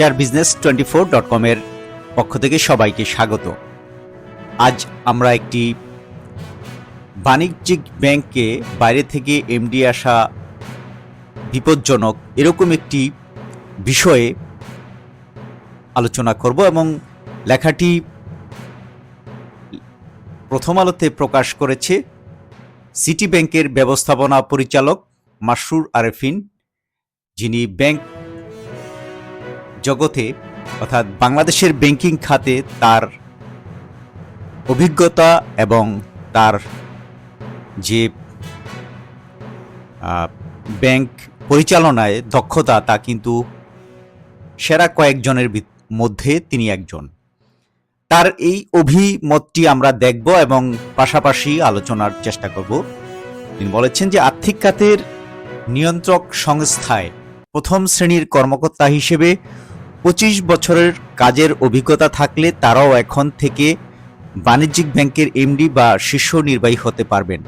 Share business twenty four dot কমের পক্ষ থেকে সবাইকে স্বাগত। আজ আমরা একটি বাণিজ্যিক ব্যাংকে বাইরে থেকে এমডি আসা বিপজ্জনক এরকম একটি বিষয়ে আলোচনা করব এবং লেখাটি প্রথম আলোতে প্রকাশ করেছে সিটি ব্যাংকের ব্যবস্থাপনা পরিচালক মাসরুর আরেফিন, যিনি ব্যাংক জগতে, অর্থাৎ বাংলাদেশের ব্যাংকিং খাতে তার অভিজ্ঞতা এবং তার যে ব্যাংক পরিচালনায় দক্ষতা, তা কিন্তু সেরা কয়েকজনের মধ্যে তিনি একজন। তার এই অভিমতটি আমরা দেখব এবং পাশাপাশি আলোচনার চেষ্টা করব। তিনি বলেছেন যে, আর্থিক খাতের নিয়ন্ত্রক সংস্থায় প্রথম শ্রেণির কর্মকর্তা হিসেবে পঁচিশ বছরের কাজের অভিজ্ঞতা থাকলে তারাও এখন থেকে বাণিজ্যিক ব্যাংকের এমডি বা শীর্ষ নির্বাহী হতে পারবেন।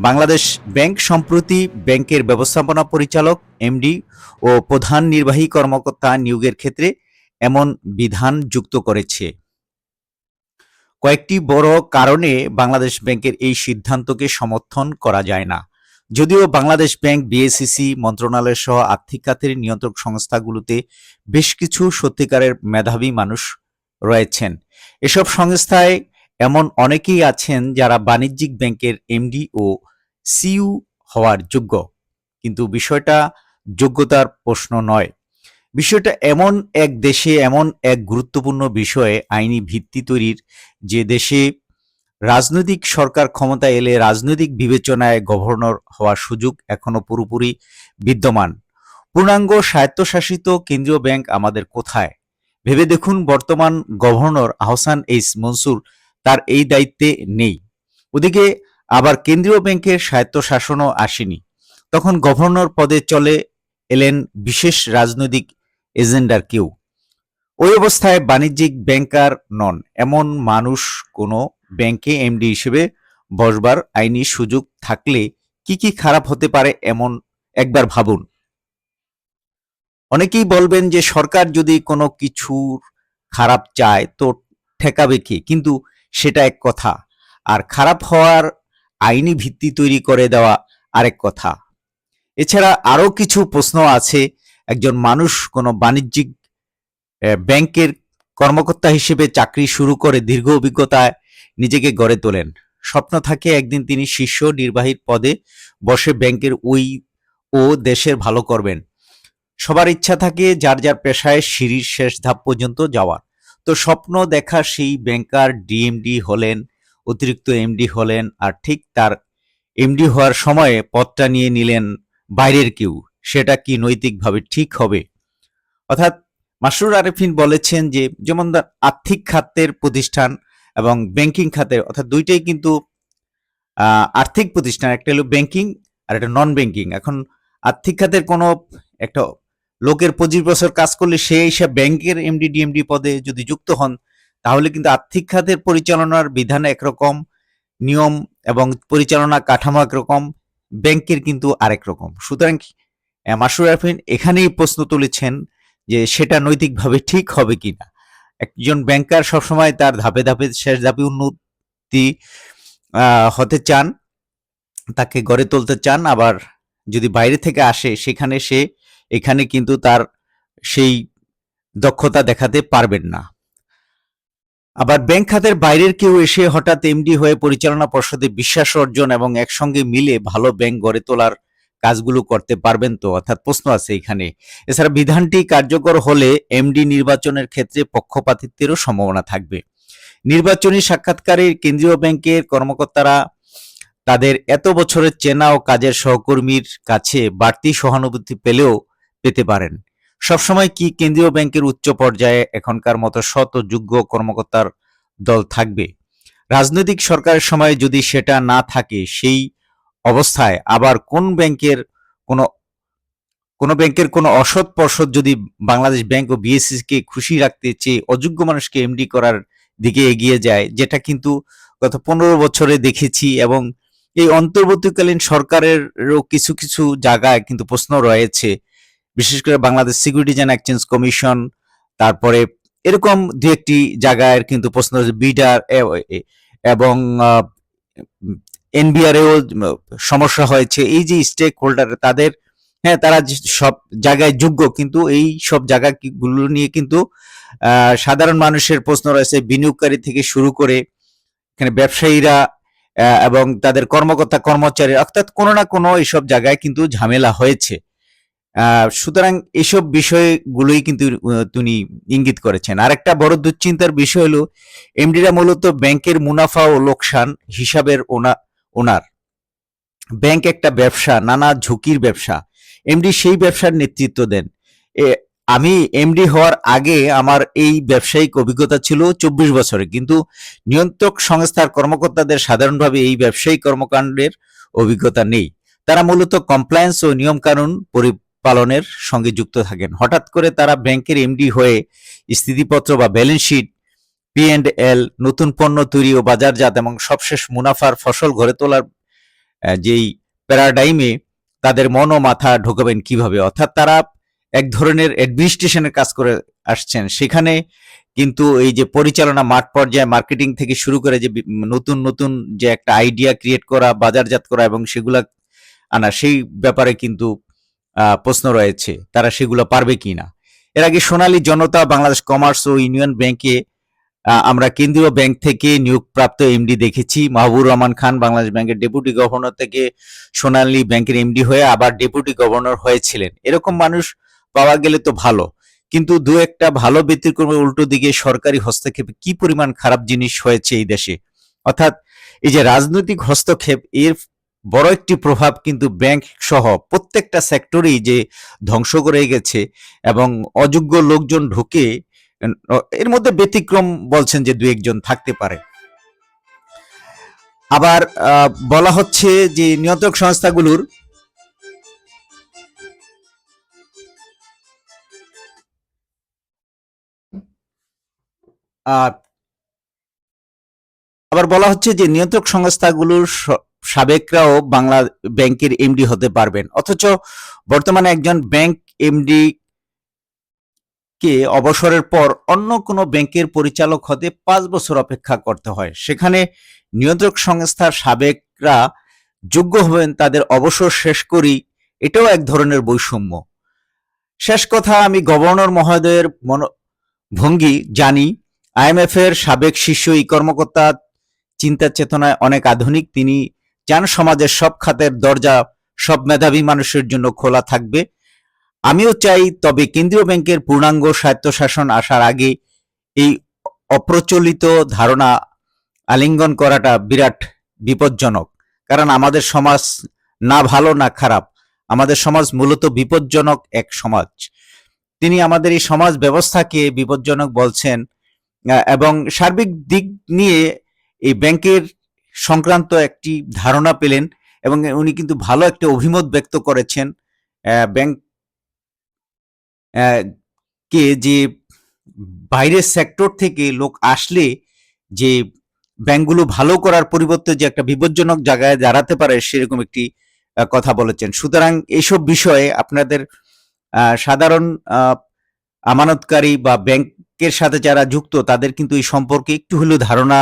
বাংলাদেশ ব্যাংক সম্প্রতি ব্যাংকের ব্যবস্থাপনা পরিচালক, এমডি ও প্রধান নির্বাহী কর্মকর্তা নিয়োগের ক্ষেত্রে এমন বিধান যুক্ত করেছে। কয়েকটি বড় কারণে বাংলাদেশ ব্যাংকের এই সিদ্ধান্তকে সমর্থন করা যায় না। যদিও বাংলাদেশ ব্যাংক বিএসিসি মন্ত্রণালয় সহ আর্থিক খাতের নিয়ন্ত্রক সংস্থাগুলোতে বেশ কিছু সত্যিকারের মেধাবী মানুষ রয়েছেন। এসব সংস্থায় এমন অনেকেই আছেন যারা বাণিজ্যিক ব্যাংকের এমডি ও সিইউ হওয়ার যোগ্য। কিন্তু বিষয়টা যোগ্যতার প্রশ্ন নয়। বিষয়টা এমন এক দেশে, এমন এক গুরুত্বপূর্ণ বিষয়ে আইনি ভিত্তি তৈরির যে দেশে রাজনৈতিক সরকার ক্ষমতা এলে রাজনৈতিক বিবেচনায় গভর্নর হওয়ার সুযোগ এখনও পুরোপুরি বিদ্যমান। পূর্ণাঙ্গ স্বায়ত্তশাসিত কেন্দ্রীয় ব্যাংক আমাদের কোথায়? ভেবে দেখুন, বর্তমান গভর্নর আহসান এইস মনসুর তার এই দায়িত্বে নেই। ওদিকে আবার কেন্দ্রীয় ব্যাংকের স্বায়ত্তশাসনও আসেনি। তখন গভর্নর পদে চলে এলেন বিশেষ রাজনৈতিক এজেন্ডার কেউ। ওই অবস্থায় বাণিজ্যিক ব্যাংকার নন। এমন মানুষ কোনো ব্যাংকে এমডি হিসেবে বসবার আইনি সুযোগ থাকলে কি কি খারাপ হতে পারে এমন একবার ভাবুন। অনেকেই বলবেন যে সরকার যদি কোনো কিছুর খারাপ চায় তো ঠেকাবে কি? কিন্তু সেটা এক কথা। আর খারাপ হওয়ার আইনি ভিত্তি তৈরি করে দেওয়া আরেক কথা। এছাড়া আরও কিছু প্রশ্ন আছে। একজন মানুষ কোনো বাণিজ্যিক ব্যাংকের কর্মকর্তা হিসেবে চাকরি শুরু করে দীর্ঘ অভিজ্ঞতায় নিজেকে গড়ে তোলেন। স্বপ্ন থাকে একদিন তিনি শীর্ষ নির্বাহীর পদে বসে ব্যাংকের ওই ও দেশের ভালো করবেন। সবার ইচ্ছা থাকে যার যার পেশায় সিঁড়ির শেষ ধাপ পর্যন্ত যাওয়ার। তো স্বপ্ন দেখা সেই ব্যাংকার ডিএমডি হলেন, অতিরিক্ত এমডি হলেন আর ঠিক তার এমডি হওয়ার সময়ে পদটা নিয়ে নিলেন বাইরের কেউ। সেটা কি নৈতিকভাবে ঠিক হবে? অর্থাৎ মাসরুর আরেফিন বলেছেন যে, যেমন আর্থিক খাতের প্রতিষ্ঠান এবং ব্যাংকিং খাতের অর্থাৎ দুইটাই কিন্তু আর্থিক প্রতিষ্ঠান, একটা হলো ব্যাংকিং আর একটা নন ব্যাংকিং এখন আর্থিক খাতের কোনো একটা লোকের পঁচিশ বছর কাজ করলে সে হিসাব ব্যাংকের এমডি ডিএমডি পদে যদি যুক্ত হন, তাহলে কিন্তু আর্থিক খাতের পরিচালনার বিধান একরকম, নিয়ম এবং পরিচালনা কাঠামো একরকম, ব্যাংকের কিন্তু আরেক রকম। সুতরাং মাসুর আরফিন এখানেই প্রশ্ন তুলেছেন যে সেটা নৈতিকভাবে ঠিক হবে কিনা। একজন ব্যাংকার সবসময় তার ধাপে ধাপে শেষ ধাপে উন্নতি হতে চান, তাকে গড়ে তুলতে চান, আবার যদি বাইরে থেকে আসে, সেখানে সে, এখানে কিন্তু তার সেই দক্ষতা দেখাতে পারবেন না। আবার ব্যাংক খাতের বাইরের কেউ এসে হঠাৎ এমডি হয়ে পরিচালনা পর্ষদে বিশ্বাস অর্জন এবং একসঙ্গে মিলে ভালো ব্যাংক গড়ে তোলার কাজগুলো করতে পারবেন তো? অর্থাৎ প্রশ্ন আছে এখানে। এছাড়া বিধানটি কার্যকর হলে এমডি নির্বাচনের ক্ষেত্রে পক্ষপাতিত্বেরও সম্ভাবনা থাকবে। নির্বাচনী সাক্ষাৎকারে কেন্দ্রীয় ব্যাংকের কর্মকর্তারা তাদের এত বছরের চেনা ও কাজের সহকর্মীর কাছে বাড়তি সহানুভূতি পেলেও পেতে পারেন। সবসময় কি কেন্দ্রীয় ব্যাংকের উচ্চ পর্যায়ে এখনকার মতো শত যোগ্য কর্মকর্তার দল থাকবে? রাজনৈতিক সরকারের সময় যদি সেটা না থাকে, সেই অবস্থায় আবার কোন ব্যাংকের কোনো, কোন ব্যাংকের কোনো অসৎ পর্ষদ যদি বাংলাদেশ ব্যাংক ও বিএসসি কে খুশি রাখতে চেয়ে অযোগ্য মানুষকে এমডি করার দিকে এগিয়ে যায়, যেটা কিন্তু গত পনেরো বছরে দেখেছি এবং এই অন্তর্বর্তীকালীন সরকারেরও কিছু কিছু জায়গায় কিন্তু প্রশ্ন রয়েছে। বিশেষ করে Bangladesh Securities and Exchange Commission তারপরে এরকম দু একটি জায়গায় কিন্তু প্রশ্ন বিডার এবং এনবিআরেও সমস্যা হয়েছে। এই যে স্টেক হোল্ডার তাদের হ্যাঁ তারা সব জায়গায় যোগ্য, কিন্তু এই সব জায়গাগুলো নিয়ে কিন্তু সাধারণ মানুষের প্রশ্ন রয়েছে। বিনিয়োগকারী থেকে শুরু করে এখানে ব্যবসায়ীরা এবং তাদের কর্মকর্তা, কর্মচারী, অর্থাৎ কোনো না কোনো এইসব জায়গায় কিন্তু ঝামেলা হয়েছে। সুতরাং এসব বিষয়গুলোই কিন্তু তিনি ইঙ্গিত করেছেন। আর একটা বড় দুশ্চিন্তার বিষয় হলো, এমডিরা মূলত ব্যাংকের মুনাফা ও লোকসান হিসাবের ওনা ওনার। ব্যাংক একটা ব্যবসা, নানা ঝুঁকির ব্যবসা। এমডি সেই ব্যবসার নেতৃত্ব দেন। আমি এমডি হওয়ার আগে আমার এই ব্যবসায়িক অভিজ্ঞতা ছিল চব্বিশ বছরে। কিন্তু নিয়ন্ত্রক সংস্থার কর্মকর্তাদের সাধারণভাবে এই ব্যবসায়িক কর্মকাণ্ডের অভিজ্ঞতা নেই। তারা মূলত কমপ্লায়েন্স ও নিয়মকানুন পরিপালনের সঙ্গে যুক্ত থাকেন। হঠাৎ করে তারা ব্যাংকের এমডি হয়ে স্থিতিপত্র বা balance sheet P and L নতুন পণ্য তৈরি ও বাজারজাত এবং সবশেষ মুনাফার ফসল ঘরে তোলার যেই প্যারাডাইমে তাদের মন ও মাথা ঢোকাবেন কীভাবে? অর্থাৎ তারা এক ধরনের অ্যাডমিনিস্ট্রেশনের কাজ করে আসছেন। সেখানে কিন্তু এই যে পরিচালনা মাঠ পর্যায়ে মার্কেটিং থেকে শুরু করে যে নতুন নতুন যে একটা আইডিয়া ক্রিয়েট করা, বাজারজাত করা এবং সেগুলা আনা, সেই ব্যাপারে কিন্তু প্রশ্ন রয়েছে। তারা সেগুলো পারবে কিনা? এর আগে সোনালী জনতা, বাংলাদেশ কমার্স ও ইউনিয়ন ব্যাংকে আমরা কেন্দ্রীয় ব্যাংক থেকে নিয়োগপ্রাপ্ত এমডি দেখেছি। মাহবুর রহমান খান বাংলাদেশ ব্যাংকের ডেপুটি গভর্নর থেকে সোনালী ব্যাংকের এমডি হয়ে আবার ডেপুটি গভর্নর হয়েছিলেন। এরকম মানুষ পাওয়া গেলে তো ভালো। কিন্তু দু একটা ভালো ব্যতিক্রমে উল্টো দিকে সরকারি হস্তক্ষেপে কি পরিমাণ খারাপ জিনিস হয়েছে এই দেশে? অর্থাৎ এই যে রাজনৈতিক হস্তক্ষেপ, এর বড় একটি প্রভাব কিন্তু ব্যাংক সহ প্রত্যেকটা সেক্টরেই যে ধ্বংস করে গেছে এবং অযোগ্য লোকজন ঢুকে এর মধ্যে ব্যতিক্রম বলছেন যে দু একজন থাকতে পারে। আবার বলা হচ্ছে যে নিয়ন্ত্রক সংস্থাগুলোর আবার বলা হচ্ছে যে নিয়ন্ত্রক সংস্থাগুলোর সাবেকরাও বাংলা ব্যাংকের এমডি হতে পারবেন। অথচ বর্তমানে একজন ব্যাংক এমডি কে অবসরের পর অন্য কোনো ব্যাংকের পরিচালক হতে পাঁচ বছর অপেক্ষা করতে হয়। সেখানে নিয়ন্ত্রক সংস্থার সাবেকরা যোগ্য হবেন, তাদের অবসর শেষ করি, এটাও এক ধরনের বৈষম্য। শেষ কথা, আমি গভর্নর মহোদয়ের ভঙ্গি জানি। আইএমএফ এর সাবেক শীর্ষ এই কর্মকর্তা চিন্তা চেতনায় অনেক আধুনিক। তিনি চান সমাজের সব খাতের দরজা সব মেধাবী মানুষের জন্য খোলা থাকবে। আমিও চাই তবে কেন্দ্রীয় ব্যাংকের পূর্ণাঙ্গ স্বায়ত্তশাসন আসার আগে এই অপ্রচলিত ধারণা আলিঙ্গন করাটা বিরাট বিপজ্জনক। কারণ আমাদের সমাজ না ভালো, না খারাপ। আমাদের সমাজ মূলত বিপজ্জনক এক সমাজ। তিনি আমাদের এই সমাজ ব্যবস্থাকে বিপজ্জনক বলছেন এবং সার্বিক দিক নিয়ে এই ব্যাংকের সংক্রান্ত একটি ধারণা পেলেন এবং উনি কিন্তু ভালো একটা অভিমত ব্যক্ত করেছেন ব্যাংক কে যে বাইরের সেক্টর থেকে লোক আসলে যে ব্যাংকগুলো ভালো করার পরিবর্তে যে একটা বিপজ্জনক জায়গায় দাঁড়াতে পারে সেরকম একটি কথা বলেছেন। সুতরাং এইসব বিষয়ে আপনাদের সাধারণ আমানতকারী বা ব্যাংকের সাথে যারা যুক্ত তাদের কিন্তু এই সম্পর্কে একটু হলেও ধারণা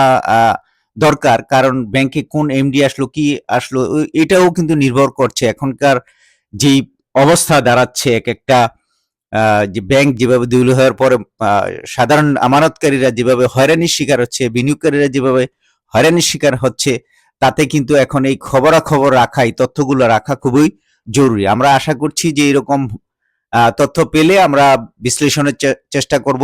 দরকার। কারণ ব্যাংকে কোন এমডি আসলো, কি আসলো, এটাও কিন্তু নির্ভর করছে। এখনকার যেই অবস্থা দাঁড়াচ্ছে, এক একটা যে ব্যাংক যেভাবে দুর্বল হওয়ার পরে সাধারণ আমানতকারীরা যেভাবে হয়রানির শিকার হচ্ছে, বিনিয়োগকারীরা যেভাবে হয়রানির শিকার হচ্ছে, তাতে কিন্তু এখন এই খবরাখবর রাখা, এই তথ্যগুলো রাখা খুবই জরুরি। আমরা আশা করছি যে এরকম তথ্য পেলে আমরা বিশ্লেষণের চেষ্টা করব।